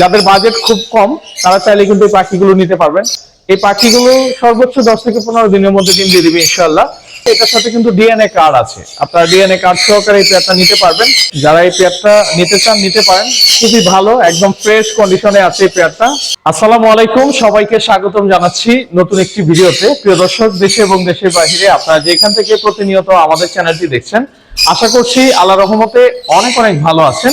যাদের বাজেট খুব কম, তারা চাইলে কিন্তু এই পাখিগুলো নিতে পারবেন। এই পাখিগুলো সর্বোচ্চ দশ থেকে পনেরো দিনের মধ্যে ডিম দিয়ে দিবে ইনশাল্লাহ এটার সাথে কিন্তু ডিএনএ কার্ড আছে। আপনারা ডিএনএ কার্ড সহকারে এই পেয়ারটা নিতে পারবেন। যারা এই পেয়ারটা নিতে চান, নিতে পারেন। খুবই ভালো, একদম ফ্রেশ কন্ডিশনে আছে এই পেয়ারটা আসসালামু আলাইকুম, সবাইকে স্বাগতম জানাচ্ছি নতুন একটি ভিডিওতে। প্রিয় দর্শক, দেশে এবং দেশের বাইরে আপনারা যেখান থেকে প্রতিনিয়ত আমাদের চ্যানেলটি দেখছেন, আশা করছি আল্লাহ রহমতে অনেক অনেক ভালো আছেন।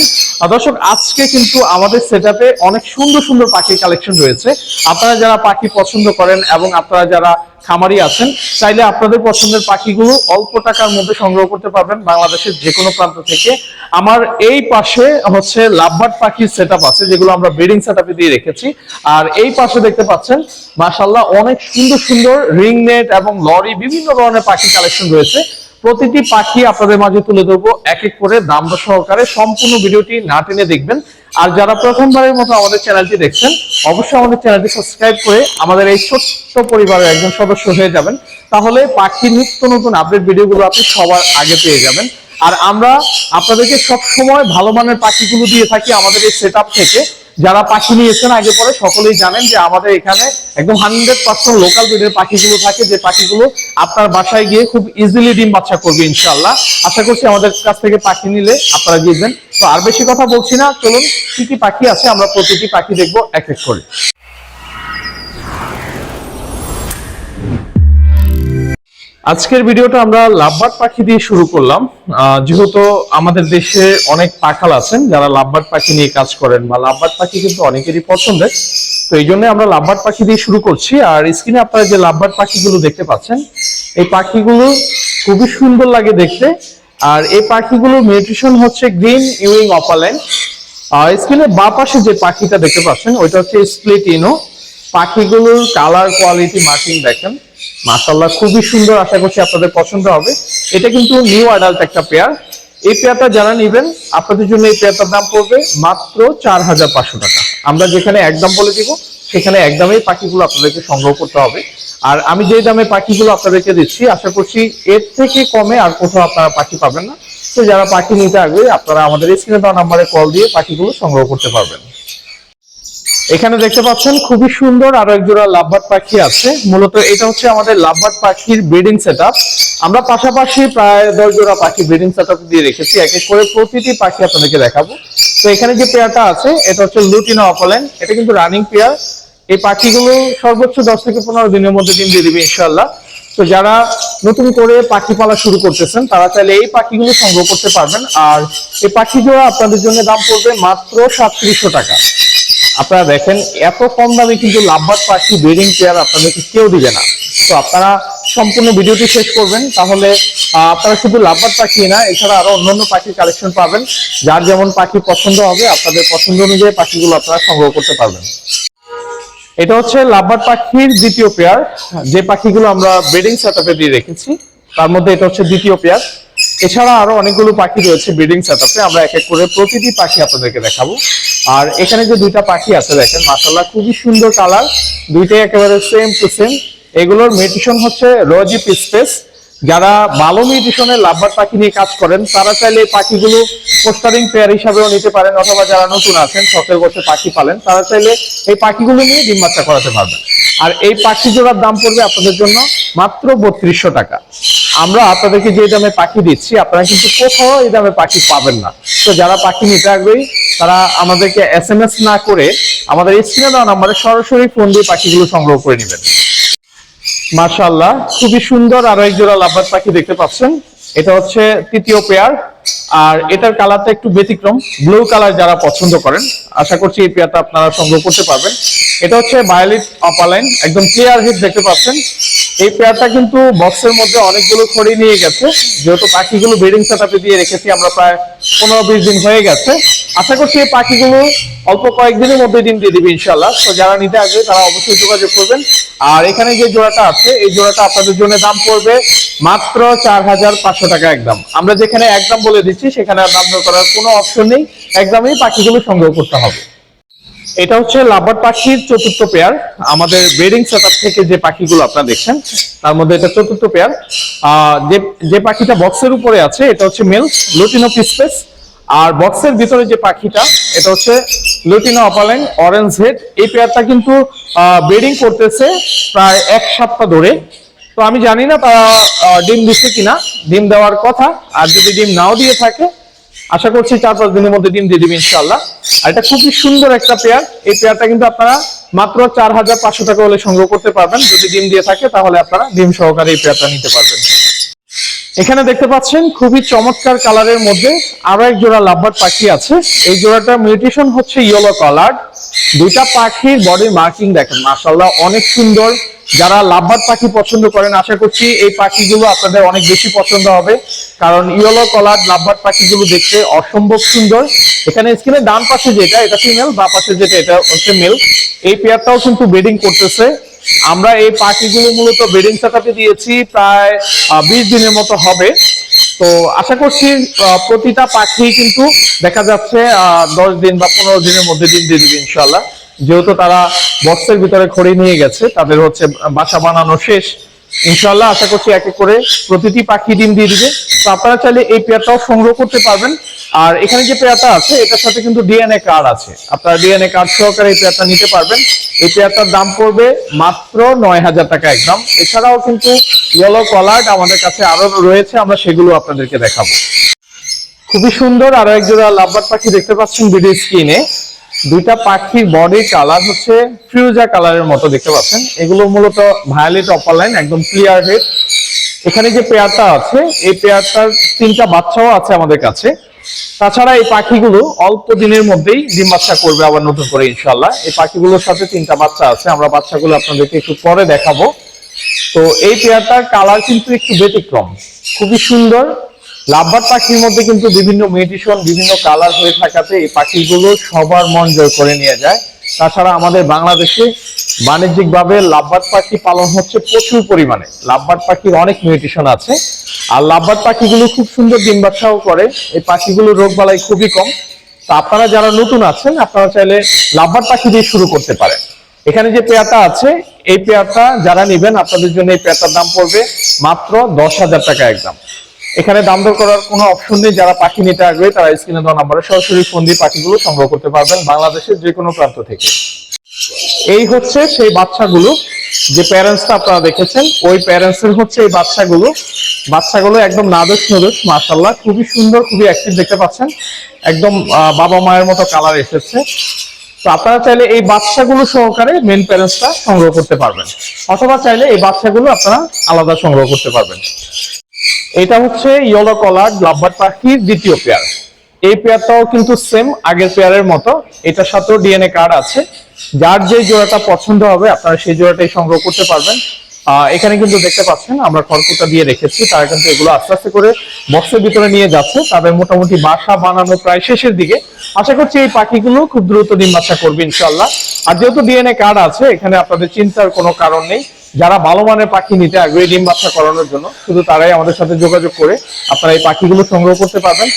দর্শক, আজকে কিন্তু আমাদের সেটআপে অনেক সুন্দর সুন্দর পাখির কালেকশন রয়েছে। আপনারা যারা পাখি পছন্দ করেন এবং আপনারা যারা খামারি আছেন, চাইলে আপনাদের পছন্দের পাখিগুলো অল্প টাকার মধ্যে সংগ্রহ করতে পারবেন বাংলাদেশের যে কোনো প্রান্ত থেকে। আমার এই পাশে হচ্ছে লাভবার্ড পাখির সেট আছে, যেগুলো আমরা ব্রিডিং সেট দিয়ে রেখেছি। আর এই পাশে দেখতে পাচ্ছেন মাশাল্লাহ অনেক সুন্দর সুন্দর রিং নেট এবং লরি বিভিন্ন ধরনের পাখি কালেকশন রয়েছে। প্রতিটি পাখি আপনাদের মাঝে তুলে ধরবো, এক এক করে দাম সহকারে সম্পূর্ণ ভিডিওটি না টেনে দেখবেন। আর যারা প্রথমবারের মতো আমাদের চ্যানেলটি দেখছেন, অবশ্যই আমাদের চ্যানেলটি সাবস্ক্রাইব করে আমাদের এই ছোট্ট পরিবারের একজন সদস্য হয়ে যাবেন। তাহলে পাখির নিত্য নতুন আপডেট ভিডিওগুলো আপনি সবার আগে পেয়ে যাবেন। আর আমরা আপনাদেরকে সব সময় ভালো মানের পাখিগুলো দিয়ে থাকি আমাদের এই সেট থেকে। যারা পাখি নিয়েছেন আগে পরে সকলেই জানেন যে আমাদের এখানে একদম হান্ড্রেড পার্সেন্ট লোকাল ব্রিডের পাখিগুলো থাকে, যে পাখিগুলো আপনার বাসায় গিয়ে খুব ইজিলি ডিম বাচ্চা করবে ইনশাল্লাহ আশা করছি আমাদের কাছ থেকে পাখি নিলে আপনারা জিতবেন তো আর বেশি কথা বলছি না, চলুন, কি কি পাখি আছে আমরা প্রতিটি পাখি দেখব এক এক করে। আজকের ভিডিওটা আমরা লাভবার্ড পাখি দিয়ে শুরু করলাম। যেহেতু আমাদের দেশে অনেক পাখাল আছেন, যারা লাভবার্ড পাখি নিয়ে কাজ করেন বা লাভবার্ড পাখি কিন্তু অনেকেরই পছন্দের, তো এই জন্য আমরা লাভবার্ড পাখি দিয়ে শুরু করছি। আর স্ক্রিনে আপনারা যে লাভবার্ড পাখিগুলো দেখতে পাচ্ছেন, এই পাখিগুলো খুবই সুন্দর লাগে দেখতে। আর এই পাখিগুলোর নিউট্রিশন হচ্ছে গ্রিন ইউইং অপালেন আর স্ক্রিনে বা পাশে যে পাখিটা দেখতে পাচ্ছেন, ওইটা হচ্ছে স্প্লিট ইনো পাখিগুলোর কালার কোয়ালিটি মার্কিং দেখেন। মাশাল্লাহ খুবই সুন্দর আশা করছি আপনাদের পছন্দ হবে। এটা কিন্তু নিউ অ্যাডাল্ট একটা পেয়ার এই পেয়ারটা যারা নেবেন, আপনাদের জন্য এই পেয়ারটার দাম পড়বে মাত্র চার হাজার পাঁচশো টাকা। আমরা যেখানে একদম বলে দিব সেখানে একদমই পাখিগুলো আপনাদেরকে সংগ্রহ করতে হবে। আর আমি যে দামে পাখিগুলো আপনাদেরকে দিচ্ছি, আশা করছি এর থেকে কমে আর কোথাও আপনারা পাখি পাবেন না। তো যারা পাখি নিতে আগ্রহী, আপনারা আমাদের স্ক্রিনে দেওয়া নাম্বারে কল দিয়ে পাখিগুলো সংগ্রহ করতে পারবেন। এখানে দেখতে পাচ্ছেন খুবই সুন্দর আরও এক জোড়া লাভবার্ড পাখি আছে। মূলত এটা হচ্ছে আমাদের লাভবার্ড পাখির ব্রিডিং সেট আমরা পাশাপাশি প্রায় দশ জোড়া পাখি ব্রিডিং সেট দিয়ে রেখেছি। এক এক করে প্রতিটি পাখি আপনাদেরকে দেখাবো। তো এখানে যে পেয়ারটা আছে, এটা হচ্ছে লুটিনা অপলেন এটা কিন্তু রানিং পেয়ার এই পাখিগুলো সর্বোচ্চ দশ থেকে পনেরো দিনের মধ্যে ডিম দিয়ে দিবে ইনশাল্লাহ তো যারা নতুন করে পাখি পালা শুরু করতেছেন, তারা চাইলে এই পাখিগুলো সংগ্রহ করতে পারবেন। আর এই পাখি জোড়া আপনাদের জন্য দাম পড়বে মাত্র সাতত্রিশশো টাকা। আপনারা দেখেন, এত কম দামে কিন্তু লাভবাদ পাখি ব্রিডিং পেয়ার আপনাদেরকে কেউ দিবে না। তো আপনারা সম্পূর্ণ ভিডিওটি শেষ করবেন, তাহলে আপনারা শুধু লাভবার পাখি না, এছাড়া আরও অন্যান্য পাখির কালেকশন পাবেন। যার যেমন পাখি পছন্দ হবে, আপনাদের পছন্দ অনুযায়ী পাখিগুলো আপনারা সংগ্রহ করতে পারবেন। এটা হচ্ছে লাভবার্ড পাখির দ্বিতীয় পেয়ার। যে পাখিগুলো আমরা ব্রিডিং সেটআপে দিয়ে রেখেছি, তার মধ্যে এটা হচ্ছে দ্বিতীয় পেয়ার। এছাড়া আরও অনেকগুলো পাখি রয়েছে ব্রিডিং সেটআপে আমরা এক এক করে প্রতিটি পাখি আপনাদেরকে দেখাবো। আর এখানে যে দুইটা পাখি আছে, দেখেন মাসাল্লাহ খুবই সুন্দর কালার দুইটাই একেবারে সেম টু সেম এগুলোর মিউটেশন হচ্ছে রোজি স্পেস যারা ভালো মিউটেশনের লাভবার্ড পাখি নিয়ে কাজ করেন, তারা চাইলে এই পাখিগুলো পোস্টারিং পেয়ার হিসাবেও নিতে পারেন, অথবা যারা নতুন আছেন শখের বসে পাখি পালেন, তারা চাইলে এই পাখিগুলো নিয়ে ডিম বাচ্চা করাতে পারবেন। আর এই পাখি জোড়ার দাম পড়বে আপনাদের জন্য মাত্র বত্রিশশো টাকা। আমরা আপনাদেরকে যে দামে পাখি দিচ্ছি, আপনারা কিন্তু কোথাও এই দামে পাখি পাবেন না। তো যারা পাখি নিতে আগ্রহী, তারা আমাদেরকে এস না করে আমাদের স্ক্রিনে দেওয়া নাম্বারে সরাসরি ফোন দিয়ে পাখিগুলো সংগ্রহ করে নেবেন। মাশাআল্লাহ, খুবই সুন্দর আরও এক জোড়া পাখি দেখতে পাচ্ছেন। এটা হচ্ছে তৃতীয় পেয়ার, আর এটার কালারটা একটু ব্যতিক্রম, ব্লু কালার যারা পছন্দ করেন, আশা করছি এই পেয়ারটা আপনারা সংগ্রহ করতে পারবেন। এটা হচ্ছে বায়োলিট অপালাইন, একদম ক্লিয়ার হিট দেখতে পাচ্ছেন। এই পেয়ারটা কিন্তু বক্সের মধ্যে অনেকগুলো খড়ি নিয়ে গেছে। যেহেতু পাখিগুলো ব্রিডিং সেটআপে দিয়ে রেখেছি, আমরা প্রায় পনেরো বিশ দিন হয়ে গেছে। আশা করছি এই পাখিগুলো অল্প কয়েকদিনের মধ্যে ডিম দিয়ে দিবে ইনশাল্লাহ তো যারা নিতে আসবে, তারা অবশ্যই যোগাযোগ করবেন। আর এখানে যে জোড়াটা আছে, এই জোড়াটা আপনাদের জন্য দাম পড়বে মাত্র চার হাজার পাঁচশো টাকা একদম আমরা যেখানে একদম বলে দিচ্ছি, সেখানে আর দাম করার কোনো অপশন নেই। একদমই পাখিগুলো সংগ্রহ করতে হবে। এটা হচ্ছে লাভার পাখির চতুর্থ পেয়ার। আমাদের ব্রিডিং সেটআপ থেকে যে পাখিগুলো আপনারা দেখছেন, তার মধ্যে এটা চতুর্থ পেয়ার। যে যে পাখিটা বক্সের উপরে আছে, এটা হচ্ছে মেল লুটিনো পিসপেস আর বক্সের ভিতরে যে পাখিটা, এটা হচ্ছে লুটিনো অপালাইন অরেঞ্জ হেড এই পেয়ারটা কিন্তু ব্রিডিং করতেছে প্রায় এক সপ্তাহ ধরে। তো আমি জানি না তারা ডিম দিচ্ছে কিনা। ডিম দেওয়ার কথা। আর যদি ডিম নাও দিয়ে থাকে আশা করছি চার পাঁচ দিনের মধ্যে ডিম দিয়ে দিবে ইনশাল্লাহ আর এটা খুবই সুন্দর একটা পেয়ার। এই পেয়ারটা কিন্তু আপনারা মাত্র চার হাজার পাঁচশো টাকা হলে সংগ্রহ করতে পারবেন। যদি ডিম দিয়ে থাকে, তাহলে আপনারা ডিম সহকারে এই পেয়ারটা নিতে পারবেন। এখানে দেখতে পাচ্ছেন, খুবই চমৎকার কালারের মধ্যে আরও এক জোড়া লাভবার্ড পাখি আছে। এই জোড়াটা মিউটেশন হচ্ছে ইয়েলো কালার। দুইটা পাখির বডির মার্কিং দেখেন। মাশাল্লাহ অনেক সুন্দর যারা লাভবার্ড পাখি পছন্দ করেন, আশা করছি এই পাখিগুলো আপনাদের অনেক বেশি পছন্দ হবে। কারণ ইয়েলো কলার লাভবার্ড পাখিগুলো দেখতে অসম্ভব সুন্দর। এখানে স্ক্রিনের ডান পাশে যেটা, এটা ফিমেল বা পাশে যেটা, এটা হচ্ছে মেল এই পেয়ারটাও কিন্তু ব্রিডিং করতেছে। আমরা এই পাখিগুলো মূলত ব্রিডিং সেটআপে দিয়েছি প্রায় বিশ দিনের মতো হবে। তো আশা করছি প্রতিটা পাখি কিন্তু দেখা যাচ্ছে দশ দিন বা পনেরো দিনের মধ্যে ডিম দিয়ে দিবে ইনশাল্লাহ যেহেতু তারা বক্সের ভিতরে খড়ি নিয়ে গেছে, তাদের হচ্ছে বাসা বানানো শেষ। ইনশাল্লাহ আশা করছি এক করে প্রতিটি পাখি ডিম দিয়ে দিবে। তো আপনারা চাইলে এই পেয়ারটাও সংগ্রহ করতে পারবেন। আর এখানে যে পেয়ারটা আছে, এটার সাথে কিন্তু ডিএনএ কার্ড আছে। আপনারা ডিএনএ কার্ড সহকারে এই পেয়ারটা নিতে পারবেন। এই পেয়ারটার দাম পড়বে মাত্র নয় হাজার টাকা একদম। এছাড়াও কিন্তু ইয়েলো কলার্ড আমাদের কাছে আরও রয়েছে, আমরা সেগুলো আপনাদেরকে দেখাবো। খুবই সুন্দর আরও এক জোড়া লাভবার্ড পাখি দেখতে পাচ্ছেন ভিডিও স্ক্রিনে। দুইটা পাখির বডি কালার হচ্ছে ফিউজা কালারের মতো দেখতে পাচ্ছেন। এগুলো মূলত ভায়োলেট অপারলাইন একদম ক্লিয়ার হেড এখানে যে পেয়ারটা আছে, এই পেয়ারটার তিনটা বাচ্চাও আছে আমাদের কাছে। তাছাড়া এই পাখিগুলো অল্প দিনের মধ্যেই ডিম বাচ্চা করবে আবার নতুন করে ইনশাল্লাহ এই পাখিগুলোর সাথে তিনটা বাচ্চা আছে, আমরা বাচ্চাগুলো আপনাদেরকে একটু পরে দেখাবো। তো এই পেয়ারটার কালার কিন্তু একটু ব্যতিক্রম। খুবই সুন্দর লাভবার পাখির মধ্যে কিন্তু বিভিন্ন মেডিসন বিভিন্ন কালার হয়ে থাকাতে এই পাখিগুলো সবার মন জয় করে নিয়ে যায়। তাছাড়া আমাদের বাংলাদেশে বাণিজ্যিকভাবে লাভবার পাখি পালন হচ্ছে প্রচুর পরিমাণে। লাভবার পাখির অনেক মিউটেশন আছে। আর লাভবার পাখিগুলো খুব সুন্দর ডিম বাচ্চাও করে। এই পাখিগুলোর রোগ বালাই খুবই কম। তো আপনারা যারা নতুন আছেন, আপনারা চাইলে লাভবার পাখি দিয়ে শুরু করতে পারেন। এখানে যে পেয়ারটা আছে, এই পেয়ারটা যারা নেবেন, আপনাদের জন্য এই পেয়ারটার দাম পড়বে মাত্র দশ হাজার টাকা একদম। এখানে দাম দর করার কোনো অপশন নেই। যারা পাখি নিতে আগ্রহী তারা স্ক্রিনে দেওয়া নাম্বারে সরাসরি ফোন দিয়ে পাখিগুলো সংগ্রহ করতে পারবেন বাংলাদেশের যে কোনো প্রান্ত থেকে। এই হচ্ছে সেই বাচ্চাগুলো, যে প্যারেন্টসটা আপনারা দেখেছেন, ওই প্যারেন্টসের হচ্ছে এই বাচ্চাগুলো। বাচ্চাগুলো একদম নাদস নদস মাশাল্লাহ খুবই সুন্দর, খুবই অ্যাক্টিভ দেখতে পাচ্ছেন। একদম বাবা মায়ের মতো কালার এসেছে। তো আপনারা চাইলে এই বাচ্চাগুলো সহকারে মেন প্যারেন্টসটা সংগ্রহ করতে পারবেন। অথবা চাইলে এই বাচ্চাগুলো আপনারা আলাদা সংগ্রহ করতে পারবেন। এটা হচ্ছে ইয়েলো কলার লাভবার্ড পাখির দ্বিতীয় পেয়ার এই পেয়ারটাও কিন্তু সেম আগের পেয়ারের মতো। এটার সাথেও ডিএনএ কার্ড আছে। যার যে জোড়াটা পছন্দ হবে, আপনারা সেই জোড়াটাই সংগ্রহ করতে পারবেন। এখানে কিন্তু দেখতে পাচ্ছেন, আমরা খড়কুটা দিয়ে রেখেছি। তারা কিন্তু এগুলো আস্তে আস্তে করে বক্সের ভিতরে নিয়ে যাচ্ছে। তাদের মোটামুটি বাসা বানানো প্রায় শেষের দিকে। আশা করছি এই পাখিগুলো খুব দ্রুত ডিম বাচ্চা করবে ইনশাল্লাহ আর যেহেতু ডিএনএ কার্ড আছে, এখানে আপনাদের চিন্তার কোনো কারণ নেই। যারা ভালো মানের পাখি নিতে আগ্রহী ডিম বাচ্চা করানোর জন্য, শুধু তারাই আমাদের সাথে যোগাযোগ করে আপনারা এই পাখিগুলো সংগ্রহ করতে পারবেন।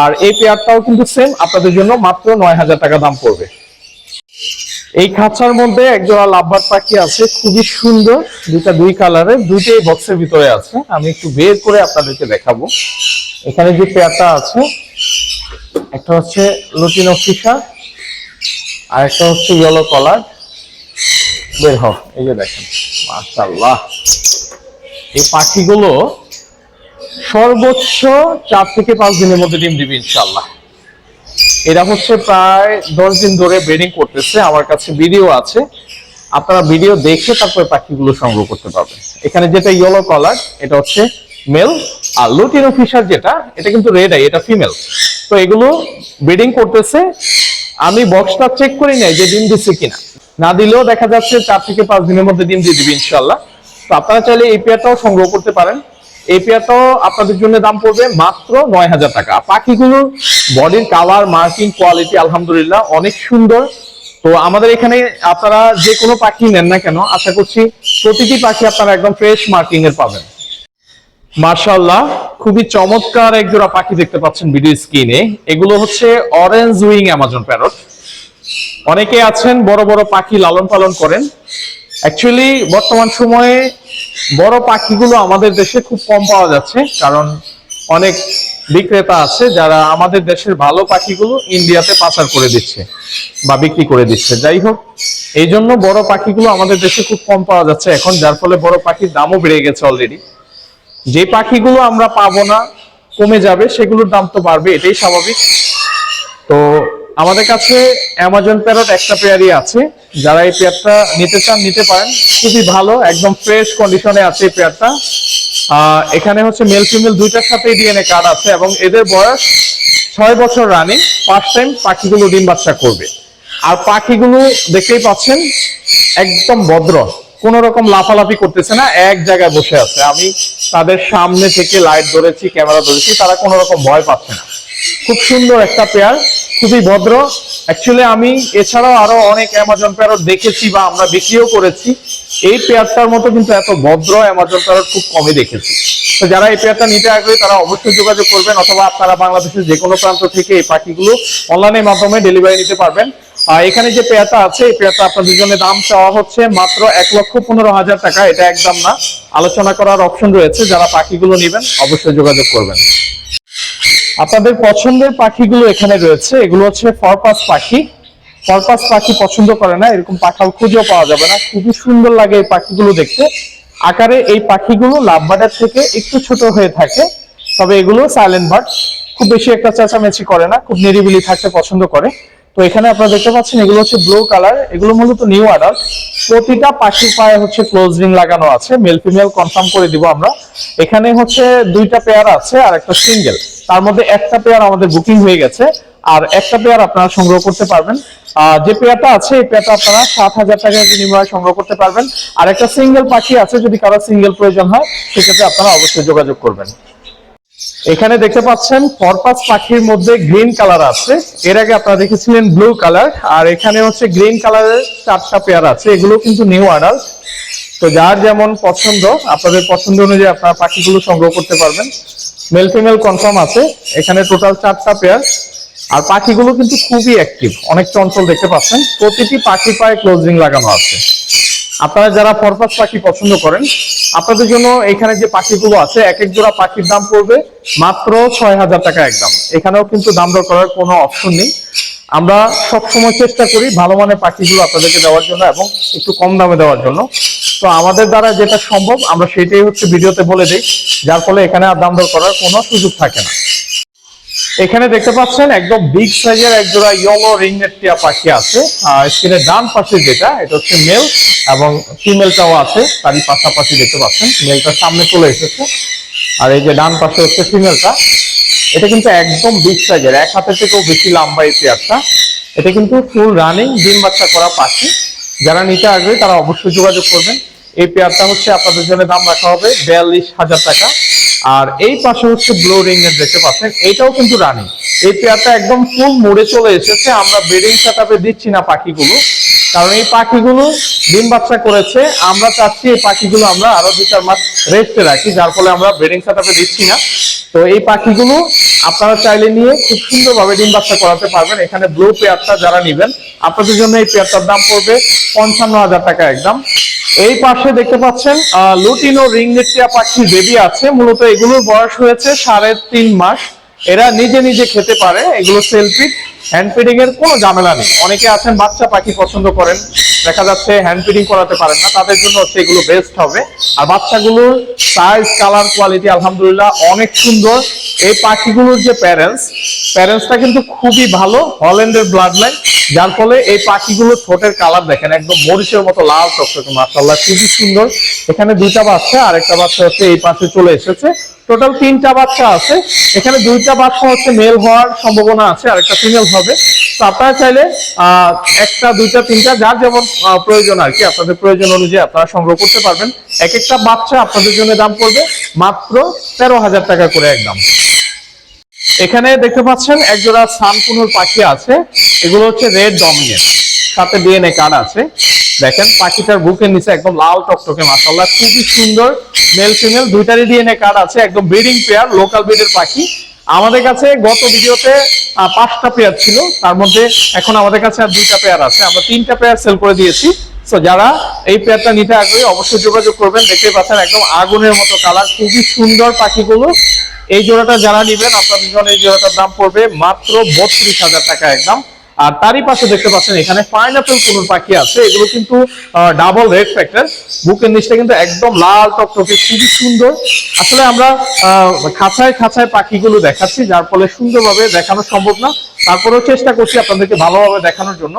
আর এই পেয়ারটাও কিন্তু সেম আপনাদের জন্য মাত্র নয় হাজার টাকা দাম পড়বে। এই খাঁচার মধ্যে একজোড়া লাভবার পাখি আছে, খুবই সুন্দর, দুইটা দুই কালারের, দুইটাই বক্সের ভিতরে আছে। আমি একটু বের করে আপনাদেরকে দেখাবো। এখানে যে পেয়ারটা আছে, একটা হচ্ছে লুটিনো ফিশার আর একটা হচ্ছে ইয়েলো কলার বের হও। এই যে দেখেন, মাশাআল্লাহ। এই পাখিগুলো সর্বোচ্চ চার থেকে পাঁচ দিনের মধ্যে ডিম দিবে ইনশাল্লাহ এরা হচ্ছে প্রায় দশ দিন ধরে ব্রিডিং করতেছে, আমার কাছে ভিডিও আছে। আপনারা ভিডিও দেখে তারপরে পাখিগুলো সংগ্রহ করতে পারবেন। এখানে যেটা ইয়েলো কালার এটা হচ্ছে মেল আর লুটিনো ফিশার যেটা, এটা কিন্তু রেড আই এটা ফিমেল তো এগুলো ব্রিডিং করতেছে। আমি বক্সটা চেক করি নাই যে ডিম দিচ্ছে কিনা। না দিলেও দেখা যাচ্ছে চার থেকে পাঁচ দিনের মধ্যে ডিম দিয়ে দিবে ইনশাল্লাহ তো আপনারা চাইলে এই পেয়ারটাও সংগ্রহ করতে পারেন। এই পেয়ারটাও আপনাদের জন্য দাম পড়বে মাত্র নয় হাজার টাকা। পাখিগুলোর বডির কালার মার্কিং কোয়ালিটি আলহামদুলিল্লাহ অনেক সুন্দর। তো আমাদের এখানে আপনারা যে কোনো পাখি নেন না কেন, আশা করছি প্রতিটি পাখি আপনারা একদম ফ্রেশ মার্কিং এর পাবেন। মার্শাল্লাহ খুবই চমৎকার একজোড়া পাখি দেখতে পাচ্ছেন ভিডিও স্ক্রিনে এগুলো হচ্ছে অরেঞ্জ উইং অ্যামাজন প্যারট অনেকে আছেন বড় বড় পাখি লালন পালন করেন। অ্যাকচুয়ালি বর্তমান সময়ে বড় পাখিগুলো আমাদের দেশে খুব কম পাওয়া যাচ্ছে, কারণ অনেক বিক্রেতা আছে যারা আমাদের দেশের ভালো পাখিগুলো ইন্ডিয়াতে পাচার করে দিচ্ছে বা বিক্রি করে দিচ্ছে। যাই হোক, এই জন্য বড় পাখিগুলো আমাদের দেশে খুব কম পাওয়া যাচ্ছে এখন, যার ফলে বড় পাখির দামও বেড়ে গেছে অলরেডি যে পাখিগুলো আমরা পাবো না, কমে যাবে, সেগুলোর দাম তো বাড়বে, এটাই স্বাভাবিক। তো আমাদের কাছে অ্যামাজন প্যারট একটা পেয়ারই আছে। যারা এই পেয়ারটা নিতে চান, নিতে পারেন। খুবই ভালো, একদম ফ্রেশ কন্ডিশনে আছে এই পেয়ারটা এখানে হচ্ছে মেল ফিমেল দুইটার সাথে ডিএনএ কার্ড আছে এবং এদের বয়স ছয় বছর রানিং ফার্স্ট টাইম পাখিগুলো ডিম বাচ্চা করবে। আর পাখিগুলো দেখতেই পাচ্ছেন, একদম ভদ্র। কোন রকম লাফালাফি করতেছে না, এক জায়গায় বসে আছে। আমি তাদের সামনে থেকে লাইট ধরেছি ক্যামেরা ধরেছি, তারা কোনো রকম ভয় পাচ্ছে না। খুব সুন্দর একটা পেয়ার খুবই ভদ্র। অ্যাকচুয়ালি আমি এছাড়াও আরও অনেক অ্যামাজন প্যারট দেখেছি বা আমরা বিক্রিও করেছি। এই পেয়ারটার মতো কিন্তু এত ভদ্র অ্যামাজন প্যারট খুব কমই দেখেছি। তো যারা এই পেয়ারটা নিতে আগ্রহী, তারা অবশ্যই যোগাযোগ করবেন অথবা আপনারা বাংলাদেশের যে কোনো প্রান্ত থেকে এই পাখিগুলো অনলাইনের মাধ্যমে ডেলিভারি নিতে পারবেন। আর এখানে যে পেয়ারটা আছে, এই পেয়ারটা আপনাদের জন্য দাম চাওয়া হচ্ছে মাত্র এক লক্ষ পনেরো হাজার টাকা। এটা একদম না। আলোচনা করার অপশন রয়েছে। যারা পাখিগুলো নেবেন, অবশ্যই যোগাযোগ করবেন। আপনাদের পছন্দের পাখিগুলো এখানে রয়েছে। এগুলো হচ্ছে ফরপাস পাখি। ফরপাস পাখি পছন্দ করে না, এরকম পাখাও খুঁজেও পাওয়া যাবে না। খুবই সুন্দর লাগে এই পাখিগুলো দেখতে। আকারে এই পাখিগুলো লাভবাডার থেকে একটু ছোট হয়ে থাকে, তবে এগুলো সাইলেন্ট বার্ড খুব বেশি একটা চেঁচামেচি করে না, খুব নিরিবিলি থাকতে পছন্দ করে। তো এখানে আপনারা দেখতে পাচ্ছেন, এগুলো হচ্ছে ব্লু কালার এগুলো মূলত নিউ অ্যাডাল্ট প্রতিটা পাখির পায়ে হচ্ছে ক্লোজ রিং লাগানো আছে মেল ফিমেল কনফার্ম করে দিব আমরা। এখানে হচ্ছে দুইটা পেয়ার আছে আর একটা সিঙ্গেল তার মধ্যে একটা পেয়ার আমাদের বুকিং হয়ে গেছে, আর একটা পেয়ার আপনারা সংগ্রহ করতে পারবেন। যে পেয়ারটা আছে, এই পেয়ারটা আপনারা সাত হাজার টাকার বিনিময়ে সংগ্রহ করতে পারবেন। আর একটা সিঙ্গেল পাখি আছে, যদি কারও সিঙ্গেল প্রয়োজন হয়, সেক্ষেত্রে আপনারা অবশ্যই যোগাযোগ করবেন। এখানে দেখতে পাচ্ছেন পরপাস পাখির মধ্যে গ্রিন কালার আছে। এর আগে আপনারা দেখেছিলেন ব্লু কালার, আর এখানে হচ্ছে গ্রিন কালারের চারটা পেয়ার আছে। এগুলো কিন্তু নিউ অ্যাডাল্ট। তো যার যেমন পছন্দ, আপনাদের পছন্দ অনুযায়ী আপনারা পাখিগুলো সংগ্রহ করতে পারবেন। মেল ফিমেল কনফার্ম আছে। এখানে টোটাল চারটা পেয়ার। আর পাখিগুলো কিন্তু খুবই অ্যাক্টিভ। অনেক চঞ্চল দেখতে পাচ্ছেন। প্রতিটি পাখি পায়ে ক্লোজিং লাগানো আছে। আপনারা যারা পরপাস পাখি পছন্দ করেন আপনাদের জন্য এখানে যে পাখিগুলো আছে, এক এক জোড়া পাখির দাম পড়বে মাত্র ছয় হাজার টাকা একদম। এখানেও কিন্তু দাম দর করার কোনো অপশন নেই। আমরা সবসময় চেষ্টা করি ভালো মানের পাখিগুলো আপনাদেরকে দেওয়ার জন্য এবং একটু কম দামে দেওয়ার জন্য। তো আমাদের দ্বারা যেটা সম্ভব, আমরা সেটাই হচ্ছে ভিডিওতে বলে দিই। যার ফলে এখানে আর দাম দর করার কোনো সুযোগ থাকে না। এখানে দেখতে পাচ্ছেন একদম বিগ সাইজের এক জোড়া ইয়েলো রিংনেট টিয়া পাখি আছে। স্ক্রিনের ডান পাশে যেটা, এটা হচ্ছে মেল এবং ফিমেলটাও আছে, তারই পাশাপাশি দেখতে পাচ্ছেন মেলটা সামনে চলে এসেছে। আর এই যে ডান পাশে হচ্ছে ফিমেলটা এটা কিন্তু একদম বিগ সাইজের এক হাতের থেকেও বেশি লম্বা এই পেয়ারটা এটা কিন্তু ফুল রানিং ডিম বাচ্চা করা পাখি। যারা নিতে আসবে, তারা অবশ্যই যোগাযোগ করবেন। এই পেয়ারটা হচ্ছে আপনাদের জন্য দাম রাখা হবে বিয়াল্লিশ হাজার টাকা। আর এই পাশে হচ্ছে ব্লো রিং এর দেখতে পাচ্ছেন, এটাও কিন্তু রানিং এই পেয়ারটা একদম ফুল মোড়ে চলে এসেছে, আমরা বেডিং সেট দিচ্ছি না পাখিগুলো। কারণ এই পাখিগুলো ডিম বাচ্চা করেছে। আমরা চাচ্ছি এই পাখিগুলো আমরা আরও দু চার মাস রেস্টে রাখি, যার ফলে আমরা ব্রিডিং সেটআপে দিচ্ছি না। তো এই পাখিগুলো আপনারা চাইলে নিয়ে খুব সুন্দরভাবে ডিম বাচ্চা করাতে পারবেন। এখানে ব্লু পেয়ারটা যারা নেবেন, আপনাদের জন্য এই পেয়ারটার দাম পড়বে পঞ্চান্ন হাজার টাকা একদম। এই পাশে দেখতে পাচ্ছেন লুটিনো রিংনেটিয়া পাখি বেবি আছে। মূলত এগুলোর বয়স হয়েছে সাড়ে তিন মাস। এরা নিজে নিজে খেতে পারে, এগুলো সেলফি হ্যান্ড ফিডিং এর কোনো ঝামেলা নেই। অনেকে আছেন বাচ্চা পাখি পছন্দ করেন দেখা যাচ্ছে হ্যান্ড ফিডিং করাতে পারেন না, তাদের জন্য এগুলো বেস্ট হবে। আর বাচ্চাগুলোর সাইজ কালার কোয়ালিটি আলহামদুলিল্লাহ অনেক সুন্দর। এই পাখিগুলোর যে প্যারেন্টস প্যারেন্টসটা কিন্তু খুবই ভালো হল্যান্ডের ব্লাড লাইন যার ফলে এই পাখিগুলোর ঠোঁটের কালার দেখেন, একদম মরিচের মতো লাল টকটকে মাশাআল্লাহ, খুবই সুন্দর। এখানে দুইটা বাচ্চা আর একটা বাচ্চা হচ্ছে এই পাশে চলে এসেছে। টোটাল তিনটা বাচ্চা আছে। এখানে দুইটা বাচ্চা হচ্ছে মেল হওয়ার সম্ভাবনা আছে আর একটা ফিমেল হবে। তো আপনারা চাইলে একটা, দুইটা, তিনটা, যার যেমন প্রয়োজন আর কি। আপনাদের প্রয়োজন অনুযায়ী আপনারা সংগ্রহ করতে পারবেন। এক একটা বাচ্চা আপনাদের জন্য দাম পড়বে মাত্র তেরো হাজার টাকা করে একদম এখানে দেখতে পাচ্ছেন, একজোড়া সানকুনুর পাখি আছে। এগুলো হচ্ছে রেড ডমিনেট সাথে ডিএনএ কার্ড আছে। দেখেন, পাখিটার বুকের নিচে একদম লাল টকটকে মাসাল্লাহ খুবই সুন্দর মেল ফিমেল দুইটারই ডিএনএ কার্ড আছে। একদম ব্রিডিং পেয়ার লোকাল ব্রিডের পাখি। আমাদের কাছে গত ভিডিওতে পাঁচটা পেয়ার ছিল। তার মধ্যে এখন আমাদের কাছে আর দুইটা পেয়ার আছে। আমরা তিনটা পেয়ার সেল করে দিয়েছি। সো যারা এই পেয়ারটা নিতে আগ্রহী, অবশ্যই যোগাযোগ করবেন। দেখতে পাচ্ছেন একদম আগুনের মতো কালার খুবই সুন্দর পাখিগুলো। এই জোড়াটা যারা নিবেন আপনাদের জন্য এই জোড়াটার দাম পড়বে মাত্র বত্রিশ হাজার টাকা একদম। আর তারই পাশে দেখতে পাচ্ছেন এখানে পাইনাপেল কোন পাখি আছে, এগুলো কিন্তু ডাবল রেড ফ্যাক্টর বুকের নিচটা কিন্তু একদম লাল টকটকে, খুবই সুন্দর। আসলে আমরা খাঁচায় খাঁচায় পাখিগুলো দেখাচ্ছি, যার ফলে সুন্দরভাবে দেখানো সম্ভব না। তারপরেও চেষ্টা করছি আপনাদেরকে ভালোভাবে দেখানোর জন্য।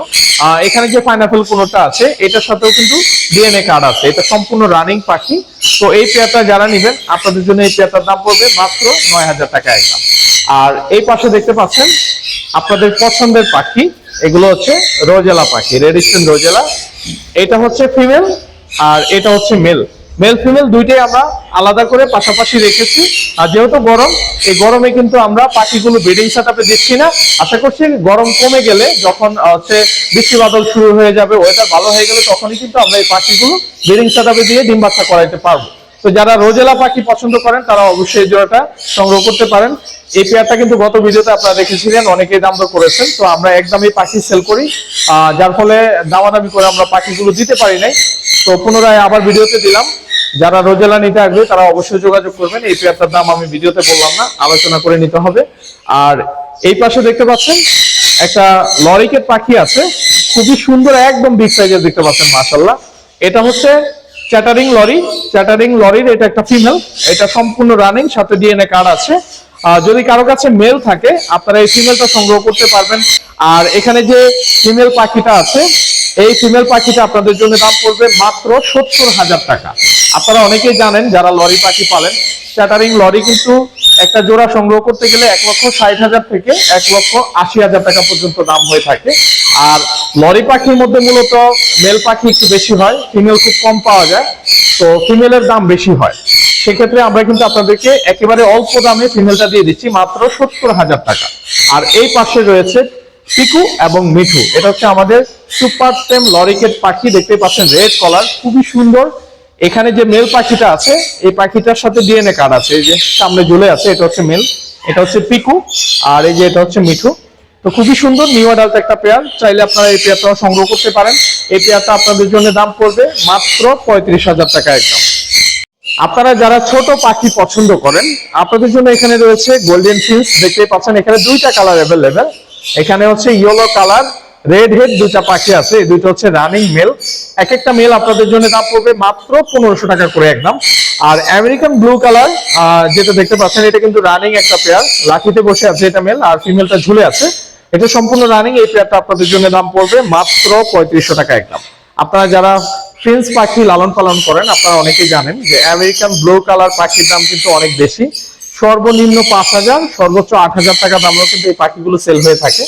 এখানে যে পাইনাপেল কোনোটা আছে, এটার সাথেও কিন্তু ডিএনএ কার্ড আছে। এটা সম্পূর্ণ রানিং পাখি। তো এই পেয়ারটা যারা নেবেন, আপনাদের জন্য এই পেয়ারটার দাম পড়বে মাত্র নয় হাজার টাকা একদম আর এই পাশে দেখতে পাচ্ছেন, আপনাদের পছন্দের পাখি, এগুলো হচ্ছে রোজেলা পাখি রেডিস্টন রোজেলা। এটা হচ্ছে ফিমেল আর এটা হচ্ছে মেল মেল ফিমেল দুইটাই আমরা আলাদা করে পাশাপাশি রেখেছি। আর যেহেতু গরম, এই গরমে কিন্তু আমরা পাখিগুলো ব্রিডিং সেটআপে দিচ্ছি না। আশা করছি গরম কমে গেলে যখন হচ্ছে বৃষ্টি বাদল শুরু হয়ে যাবে ওয়েদার ভালো হয়ে গেলে তখনই কিন্তু আমরা এই পাখিগুলো ব্রিডিং সেটআপে দিয়ে ডিম বাচ্চা করাইতে পারব। তো যারা রোজেলা পাখি পছন্দ করেন, তারা অবশ্যই জোড়াটা সংগ্রহ করতে পারেন। এই পেয়ারটা কিন্তু গত ভিডিওতে আপনারা দেখেছিলেন, অনেকেই দাম দর করেছেন। তো আমরা একদমই পাখি সেল করি। যার ফলে দামাদামি করে আমরা পাখিগুলো দিতে পারি নাই। তো পুনরায় আবার ভিডিওতে দিলাম। যারা রোজেলা নিতে আগ্রহী তারা অবশ্যই যোগাযোগ করবেন। এই পেয়ারটার দাম আমি ভিডিওতে বললাম না, আলোচনা করে নিতে হবে। আর এই পাশে দেখতে পাচ্ছেন, একটা লরিকেট পাখি আছে। খুবই সুন্দর, একদম বিগ সাইজের দেখতে পাচ্ছেন মাসাল্লাহ এটা হচ্ছে চ্যাটারিং লরি। চ্যাটারিং লরির এটা একটা ফিমেল এটা সম্পূর্ণ রানিং সাথে ডিএনএ কার্ড আছে। যদি কারও কাছে মেল থাকে, আপনারা এই ফিমেলটা সংগ্রহ করতে পারবেন। আর এখানে যে ফিমেল পাখিটা আছে, এই ফিমেল পাখিটা আপনাদের জন্য দাম পড়বে মাত্র সত্তর হাজার টাকা। আপনারা অনেকেই জানেন যারা লরি পাখি পালেন চ্যাটারিং লরি কিন্তু একটা জোড়া সংগ্রহ করতে গেলে এক লক্ষ ষাট হাজার থেকে এক লক্ষ আশি হাজার টাকা পর্যন্ত দাম হয়ে থাকে। আর লরি পাখির মধ্যে মূলত মেল পাখি একটু বেশি হয় ফিমেল খুব কম পাওয়া যায়, তো ফিমেলের দাম বেশি হয়। সেক্ষেত্রে আমরা কিন্তু আপনাদেরকে একেবারে অল্প দামে ফিমেলটা দিয়ে দিচ্ছি, মাত্র সত্তর হাজার টাকা। আর এই পাশে রয়েছে পিকু এবং মিঠু। এটা হচ্ছে আমাদের সুপার টেম লরিকেট পাখি দেখতে পাচ্ছেন রেড কলার খুবই সুন্দর। এখানে যে মেল পাখিটা আছে, এই পাখিটার সাথে ডিএনএ কার্ড আছে, এই যে সামনে ঝুলে আছে, এটা হচ্ছে মেল এটা হচ্ছে পিকু, আর এই যে এটা হচ্ছে মিঠু। তো খুবই সুন্দর নিউ অ্যাডাল্ট একটা পেয়ার চাইলে আপনারা এই পেয়ারটাও সংগ্রহ করতে পারেন। এই পেয়ারটা আপনাদের জন্য দাম পড়বে মাত্র পঁয়ত্রিশ হাজার টাকা একদম। আপনারা যারা ছোট পাখি পছন্দ করেন, আপনাদের জন্য এখানে রয়েছে গোল্ডেন ফিন্স দেখতেই পাচ্ছেন, এখানে দুইটা কালার অ্যাভেলেবেল এখানে হচ্ছে ইয়েলো কালার রেড হেড দুইটা পাখি আছে দুইটা হচ্ছে রানিং মেল এক একটা মেল আপনাদের জন্য দাম পড়বে মাত্র পনেরোশো টাকা করে একদম। আর আমেরিকান ব্লু কালার যেটা দেখতে পাচ্ছেন, এটা কিন্তু রানিং একটা পেয়ার লাঠিতে বসে আছে এটা মেল আর ফিমেলটা ঝুলে আছে। এটা সম্পূর্ণ রানিং এই পেয়ারটা আপনাদের জন্য দাম পড়বে মাত্র পঁয়ত্রিশশো টাকা একদম। আপনারা যারা ফ্রেন্স পাখি লালন পালন করেন, আপনারা অনেকেই জানেন যে আমেরিকান ব্লু কালার পাখির দাম কিন্তু অনেক বেশি। সর্বনিম্ন পাঁচ হাজার, সর্বোচ্চ আট হাজার টাকা দামও কিন্তু এই পাখিগুলো সেল হয়ে থাকে।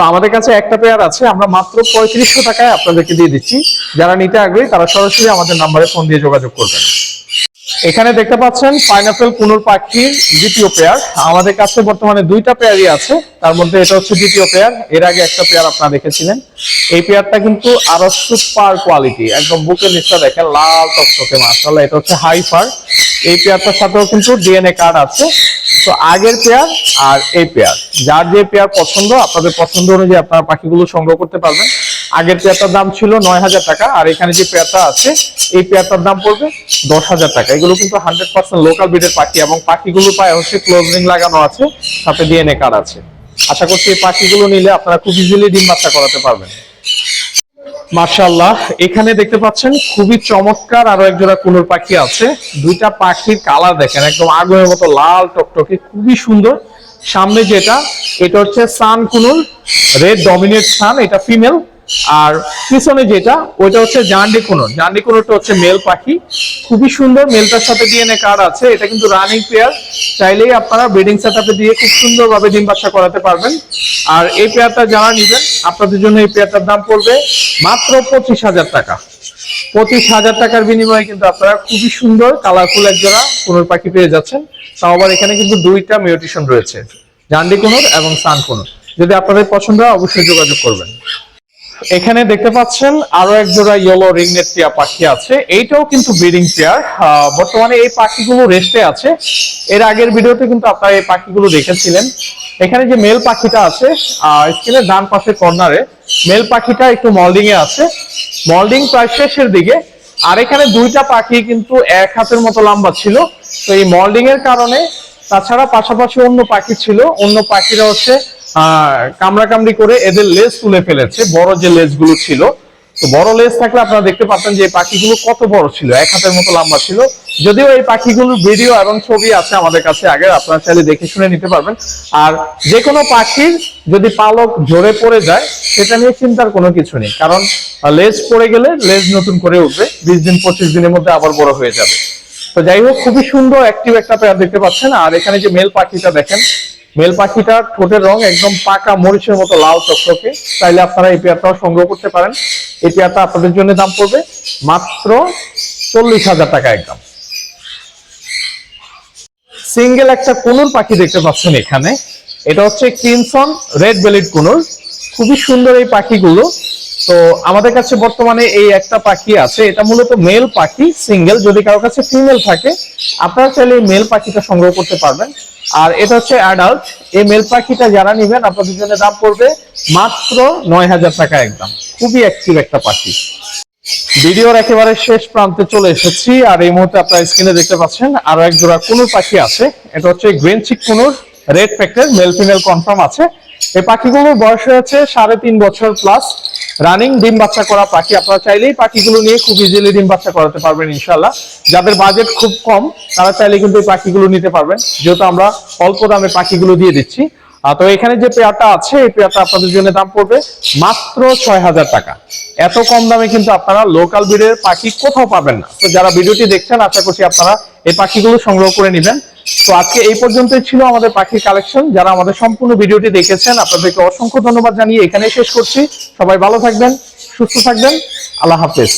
তো আমাদের কাছে একটা পেয়ার আছে, আমরা মাত্র পঁয়ত্রিশশো টাকায় আপনাদেরকে দিয়ে দিচ্ছি। যারা নিতে আগ্রহী, তারা সরাসরি আমাদের নাম্বারে ফোন দিয়ে যোগাযোগ করবেন। এখানে দেখতে পাচ্ছেন পাইনাপেল কুনুর পাখির দ্বিতীয় পেয়ার আমাদের কাছে বর্তমানে দুইটা পেয়ারই আছে, তার মধ্যে এটা হচ্ছে দ্বিতীয় পেয়ার এর আগে একটা পেয়ার আপনারা দেখেছিলেন। এই পেয়ারটা কিন্তু আরও সুপার কোয়ালিটি একদম বুকের নিচটা দেখেন, লাল টকটকে মাসাল্লাহ এটা হচ্ছে হাই ফার এই পেয়ারটার সাথেও কিন্তু ডিএনএ কার্ড আছে। তো আগের পেয়ার আর এই পেয়ার। যার যে পেয়ার পছন্দ, আপনাদের পছন্দ অনুযায়ী আপনারা পাখিগুলো সংগ্রহ করতে পারবেন। আগের পেয়ারটার দাম ছিল নয় হাজার টাকা, আর এখানে যে পেয়ারটা আছে, এই পেয়ারটার দাম পড়বে দশ হাজার টাকা। এগুলো কিন্তু হান্ড্রেড পার্সেন্ট লোকাল ব্রিডের পাখি এবং পাখিগুলো পায়ে হচ্ছে ক্লোজিং লাগানো আছে, সাথে ডিএনএ কার্ড আছে। আশা করছি এই পাখিগুলো নিলে আপনারা খুব ইজিলি ডিম বাচ্চা করাতে পারবেন। মার্শাল্লাহ এখানে দেখতে পাচ্ছেন খুবই চমৎকার আরও একজোড়া কুনুর পাখি আছে। দুইটা পাখির কালার দেখেন, একদম আগুনের মতো লাল টকটকে, খুবই সুন্দর। সামনে যেটা, এটা হচ্ছে সান কুনুর, রেড ডমিনেট সান, এটা ফিমেল। আর পিছনে যেটা, ওইটা হচ্ছে জান্ডি কুনুর জান্ডি কুনুরটা হচ্ছে মেল পাখি। খুবই সুন্দর, মেলটার সাথে ডিএনএ কার্ড আছে। এটা কিন্তু রানিং পেয়ার। চাইলেই আপনারা ব্রিডিং সেটআপে দিয়ে খুব সুন্দরভাবে ডিম বাচ্চা করাতে পারবেন। আর এই পেয়ারটা যারা নেবেন, আপনাদের জন্য এই পেয়ারটার দাম পড়বে মাত্র পঁচিশ হাজার টাকা। পঁচিশ হাজার টাকার বিনিময়ে কিন্তু আপনারা খুবই সুন্দর, কালারফুল এক জোড়া কোনোর পাখি পেয়ে যাচ্ছেন। তাও আবার এখানে কিন্তু দুইটা মিউটেশন রয়েছে। জান্ডি কোনোর এবং সান কোনোর যদি আপনাদের পছন্দ হয়, অবশ্যই যোগাযোগ করবেন। এখানে দেখতে পাচ্ছেন আরও এক জোড়া ইয়েলো রিংনেট টিয়া পাখি আছে। এইটাও কিন্তু ব্রিডিং পেয়ার বর্তমানে এই পাখিগুলো রেস্টে আছে। এর আগের ভিডিওতে কিন্তু আপনারা এই পাখিগুলো দেখেছিলেন। এখানে যে মেল পাখিটা আছে স্ক্রিনের ডান পাশে কর্নারে মেল পাখিটা একটু মল্ডিং এ আছে। মল্ডিং প্রায় শেষের দিকে। আর এখানে দুইটা পাখি কিন্তু এক হাতের মতো লম্বা ছিল। তো এই মল্ডিং এর কারণে তাছাড়া পাশাপাশি অন্য পাখি ছিল। অন্য পাখিরা হচ্ছে কামড়াকামড়ি করে এদের লেজ তুলে ফেলেছে। বড় যে লেজগুলো ছিল। তো বড় লেজ থাকলে আপনারা দেখতে পাচ্ছেন যে পাখিগুলো কত বড় ছিল। এক হাতের মতো লম্বা ছিল। যদিও এই পাখিগুলোর ভিডিও এবং ছবি আছে আমাদের কাছে আগে, আপনারা চাইলে দেখে শুনে নিতে পারবেন। আর যে কোনো পাখির যদি পালক ঝরে পড়ে যায়, সেটা নিয়ে চিন্তার কোনো কিছু নেই। কারণ লেজ পড়ে গেলে লেজ নতুন করে উঠবে। বিশ দিন, পঁচিশ দিনের মধ্যে আবার বড় হয়ে যাবে। তো যাই হোক, খুবই সুন্দর অ্যাক্টিভ একটা পেয়ার দেখতে পাচ্ছেন। আর এখানে যে মেল পাখিটা দেখেন মেল পাখিটার ঠোঁটের রং একদম পাকা মরিচের মতো, লাল চকচকে। চাইলে আপনারা এই পেয়ারটাও সংগ্রহ করতে পারেন। এই পেয়ারটা আপনাদের জন্য দাম পড়বে মাত্র চল্লিশ হাজার টাকা একদম। সিঙ্গেল একটা কুনুর পাখি দেখতে পাচ্ছেন এখানে। এটা হচ্ছে ক্রিমসন রেড বেলিড কুনুর। খুবই সুন্দর এই পাখিগুলো। তো আমাদের কাছে বর্তমানে এই একটা পাখি আছে। এটা মূলত মেল পাখি, সিঙ্গেল। যদি কারও কাছে ফিমেল থাকে, আপনারা চাইলে মেল পাখিটা সংগ্রহ করতে পারবেন। আর এটা হচ্ছে অ্যাডাল্ট এই মেল পাখিটা যারা নিবেন, আপনাদের জন্য দাম পড়বে মাত্র নয় হাজার টাকা একদম। খুবই অ্যাক্টিভ একটা পাখি। ভিডিওর একেবারে শেষ প্রান্তে চলে এসেছি, আর এই মুহূর্তে আপনারা স্ক্রিনে দেখতে পাচ্ছেন, আরও এক জোড়া কোনো পাখি আছে। এটা হচ্ছে গ্রিন চিক কুনুর রেড প্যাকের মেল ফিমেল কনফার্ম আছে। এই পাখিগুলোর বয়স হয়েছে সাড়ে তিন বছর প্লাস রানিং ডিম বাচ্চা করা পাখি। আপনারা চাইলেই পাখিগুলো নিয়ে খুব ইজিলি ডিম বাচ্চা করাতে পারবেন ইনশাল্লাহ যাদের বাজেট খুব কম, তারা চাইলে কিন্তু এই পাখিগুলো নিতে পারবেন। যেহেতু আমরা অল্প দামে পাখিগুলো দিয়ে দিচ্ছি। তো এখানে যে পেয়ারটা আছে, এই পেয়ারটা আপনাদের জন্য দাম পড়বে মাত্র ছয় হাজার টাকা। এত কম দামে কিন্তু আপনারা লোকাল ব্রিডের পাখি কোথাও পাবেন না। তো যারা ভিডিওটি দেখছেন, আশা করছি আপনারা এই পাখিগুলো সংগ্রহ করে নেবেন। তো আজকে এই পর্যন্তই ছিল আমাদের পাখির কালেকশন যারা আমাদের সম্পূর্ণ ভিডিওটি দেখেছেন, আপনাদেরকে অসংখ্য ধন্যবাদ জানিয়ে এখানে শেষ করছি। সবাই ভালো থাকবেন, সুস্থ থাকবেন। আল্লাহ হাফেজ।